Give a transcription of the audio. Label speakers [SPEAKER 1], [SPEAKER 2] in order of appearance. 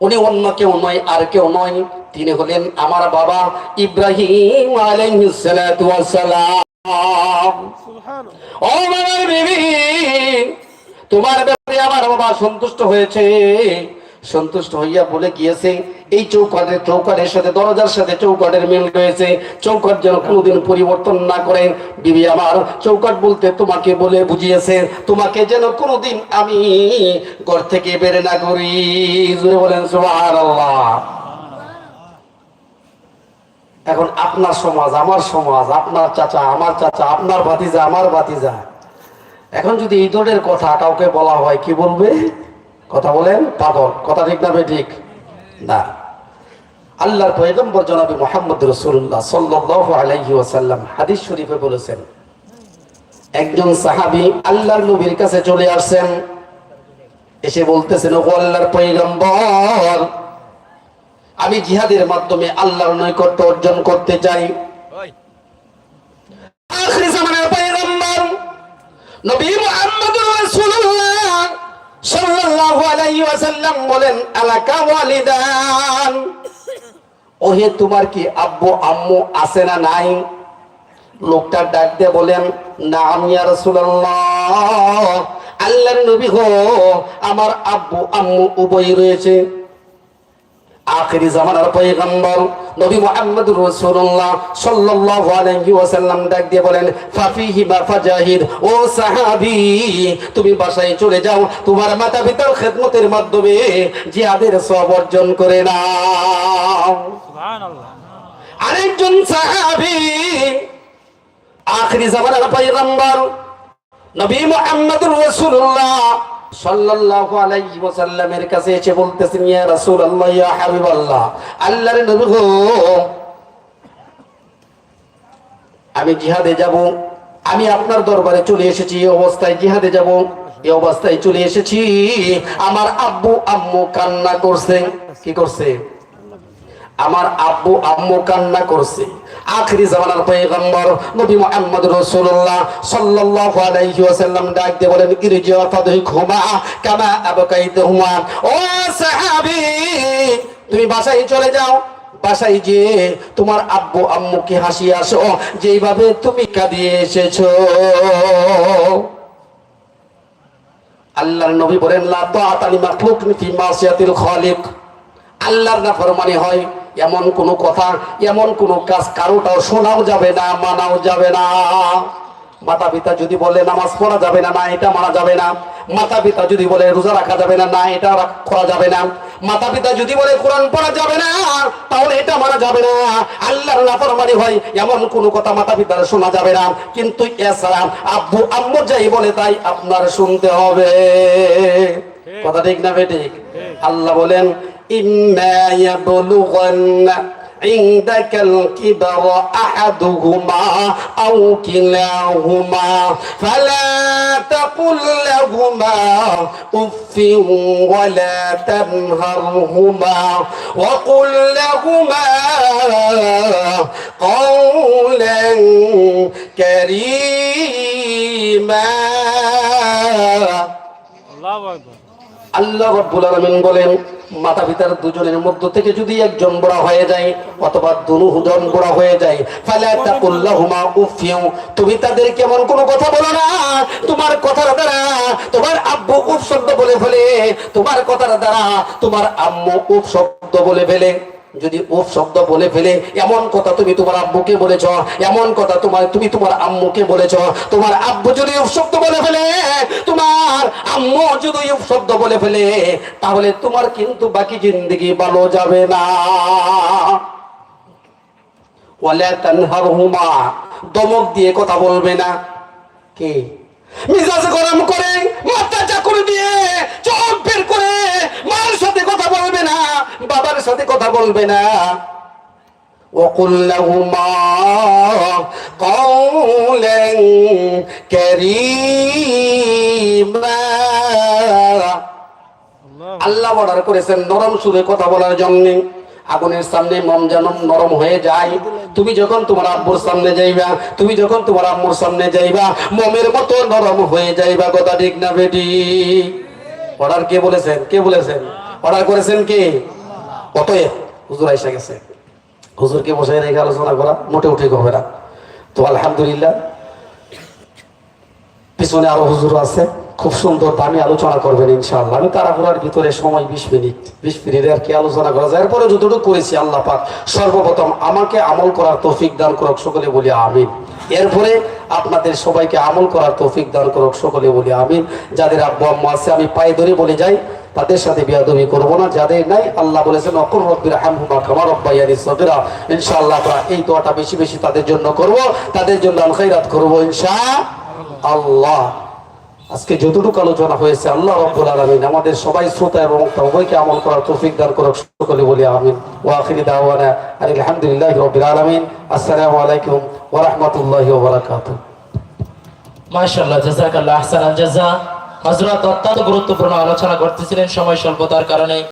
[SPEAKER 1] উনি অন্য কেউ নয়, আর কেউ নয়। তিনি হলেন আমার বাবা ইব্রাহিম তোমার ব্যাপারে আমার বাবা সন্তুষ্ট হয়েছে। সন্তুষ্ট হইয়া বলে গিয়েছে, এই চৌকাটের চৌকাটের সাথে, দরজার সাথে চৌকাটের মিল রয়েছে। চৌকাট যেন কোনোদিন পরিবর্তন না করেন বিবি আমার চৌকাট বলতে তোমাকে বলে বুঝিয়েছে, তোমাকে যেন কোনোদিন আমি ঘর থেকে বেরে না করি। বলেন এখন আপনার সমাজ, আমার সমাজ, আপনার চাচা, আমার চাচা, আপনার ভাতিজা, আমার ভাতিজা। এখন যদি এই কথা কাউকে বলা হয়, কি বলবে? কথা বলেন পাগল। কথা ঠিক না ঠিক না। আল্লাহর পয়গম্বর জনাবি মোহাম্মদ রসুল্লাহ সাল্লাল্লাহু আলাইহি ওয়াসাল্লাম হাদিস শরীফে বলেছেন একজন সাহাবী আল্লাহর নবীর কাছে চলে আসছেন। এসে বলতেছেন ও আল্লাহর পয়গম্বর আমি জিহাদের মাধ্যমে আল্লাহর নৈকট্য অর্জন করতে চাই। আখির জামানার পয়গম্বর নবী রাসূলুল্লাহ সাল্লাল্লাহু আলাইহি ওয়াসাল্লাম বলেন আলাকা ওয়ালিদান। ওহে, তোমার কি আব্বু, আম্মু আছে না নাই? লোকটা ডাক দিয়ে বলেন না আমি আর রাসূলুল্লাহ। আল্লাহর নবী গো, আমার আব্বু, আম্মু উভয় রয়েছে। আখিরি জামানার পয়গম্বর নবী মুহাম্মদুর রাসূলুল্লাহ সাল্লাল্লাহু আলাইহি ওয়াসাল্লাম ডাক দিয়ে বলেন ফাফিহি মা ফাজাহিদ ও সাহাবী তুমি বাসায় চলে যাও তোমার মাতা পিতার খেদমতের মাধ্যমে জিহাদের সওয়াব অর্জন করে নাও। আরেকজন সাহাবী আখিরি জামানার পয়গম্বর নবী মুহাম্মদুর রাসূলুল্লাহ কাছে এসে বলতেছেন আমি জিহাদে যাব, আমি আপনার দরবারে চলে এসেছি, এই অবস্থায় জিহাদে যাব, এই অবস্থায় চলে এসেছি। আমার আব্বু, আম্মু কান্না করছে। কি করছে? আমার আব্বু আম্মু কান্না করছে। আখরি জামানার পয়গম্বর নবী মুহাম্মদ রাসূলুল্লাহ সাল্লাল্লাহু আলাইহি ওয়াসাল্লাম ডাক দিয়ে বলেন ইরজিয়া ফাদহিকুমা কামা আবকাইতুহুমা। ও সাহাবী, তুমি বাসায় চলে যাও। বাসায় যে তোমার আব্বু আম্মুকে হাসিয়ে আসো, যেইভাবে তুমি কাঁদিয়ে এসেছ। আল্লাহর নবী বলেন, লা তাআতা লিমাখলুকিন ফি মাসিয়াতিল খালিক। আল্লাহর নাফরমানি হয় এমন কোন কথা এমন কোন কাজ কারোটাও শোনাও যাবে না মানাও যাবে না। মাতা পিতা যদি বলে নামাজ পড়া যাবে না না এটা মানা যাবে না। মাতা পিতা যদি বলে রোজা রাখা যাবে না না এটা করা যাবে না। মাতা পিতা যদি বলে কোরআন পড়া যাবে না তাহলে এটা মানা যাবে না। আল্লাহর নাফরমানি হয় এমন কোন কথা মাতা পিতার শোনা যাবে না। কিন্তু এছাড়া আব্বু আম্মু যাই বলে তাই আপনার শুনতে হবে। কথা ঠিক না বেঠিক আল্লাহ বলেন إما يبلغن عندك الكبر أحدهما أو كلاهما فلا تقل لهما أف ولا تنهرهما وقل لهما قولا كريما الله أكبر. الله رب العالمين মাতা পিতার দুজনের মধ্য থেকে যদি একজন বড় হয়ে যায় অথবা দুজন বড় হয়ে যায়, ফালা তাকুল্লাহুমা উফিউ, তুমি তাদের কেমন কোনো কথা বলো না। তোমার কথার দ্বারা তোমার আব্বু উপসব্দ বলে ফেলে, তোমার কথার দ্বারা তোমার আম্মু উফ শব্দ বলে ফেলে। যদি উফ শব্দ বলে ফেলে, এমন কথা তুমি তোমার আব্বুকে বলেছ, এমন কথা তোমার তুমি তোমার আম্মুকে বলেছ, তোমার আব্বু যদি উফ শব্দ বলে ফেলে, তোমার আম্মু যদি উফ শব্দ বলে ফেলে, তাহলে তোমার কিন্তু বাকি জিন্দগি ভালো যাবে না। ওয়ালা তানহারহুমা, দমক দিয়ে কথা বলবে না। কি? মিজাজ গরম করে, মাথা চাকুরি দিয়ে, চোখ বের করে মার সাথে কথা বলবে না বাবার সাথে কথা বলবে না وقل لهما قولا كريما আল্লাহ অর্ডার করেছেন নরম সুরে কথা বলার জন্য আগুনের সামনে মম যেন নরম হয়ে যায় তুমি যখন তোমার আব্বুর সামনে যাইবা তুমি যখন তোমার আম্মুর সামনে যাইবা মমের মতো নরম হয়ে যাইবা কথা ঠিক না বেটি অর্ডার কে বলেছেন কে বলেছেন অর্ডার করেছেন কে অতএব হুজুর আইসা গেছে? হুজুরকে বসে রেখে আলোচনা করা মোটে উঠে হবে না। তো আলহামদুলিল্লাহ, পিছনে আরও হুজুর আছে। খুব সুন্দর দামি আলোচনা করবেন ইনশাআল্লাহ। আমি ভিতরে সময় বিশ মিনিট, বিশ আর কি আলোচনা করা যায়। এরপরে যতটুকু করেছি আল্লাহ পাক সর্বপ্রথম আমাকে আমল করার তৌফিক দান করক, সকলে বলি আমিন। এরপরে আপনাদের সবাইকে আমল করার তৌফিক দান করুক, সকলে বলি আমিন। যাদের আব্বু আম্মা আছে, আমি পায়ে ধরে বলে যাই, তাদের সাথে বিয়াদবি করব না। যাদের নাই, আল্লাহ বলেছেন অকুর রব্বির হামহুমা কামা রব্বাইয়ানি সগিরা। ইনশাআল্লাহ আমরা এই দোয়াটা বেশি বেশি তাদের জন্য করব। তাদের জন্য আল খাইরাত করব, ইনশা আল্লাহ। আজকে যতটুকু আলোচনা হয়েছে, আল্লাহ রব্বুল আলামিন আমাদের সবাই শ্রোতা এবং উভয়কে আমল করার তৌফিক দান করুক, সকলে বলি আমিন। ওয়া আখিরি দাওয়ানা আলহামদুলিল্লাহি রাব্বিল আলামিন। আসসালামু আলাইকুম ওয়া রাহমাতুল্লাহি ওয়া বারাকাতু
[SPEAKER 2] মাশাআল্লাহ, জাযাকাল্লাহ আহসানাল জাযা। হযরত অত্যন্ত গুরুত্বপূর্ণ আলোচনা করতেছিলেন, সময় স্বল্পতার কারণে।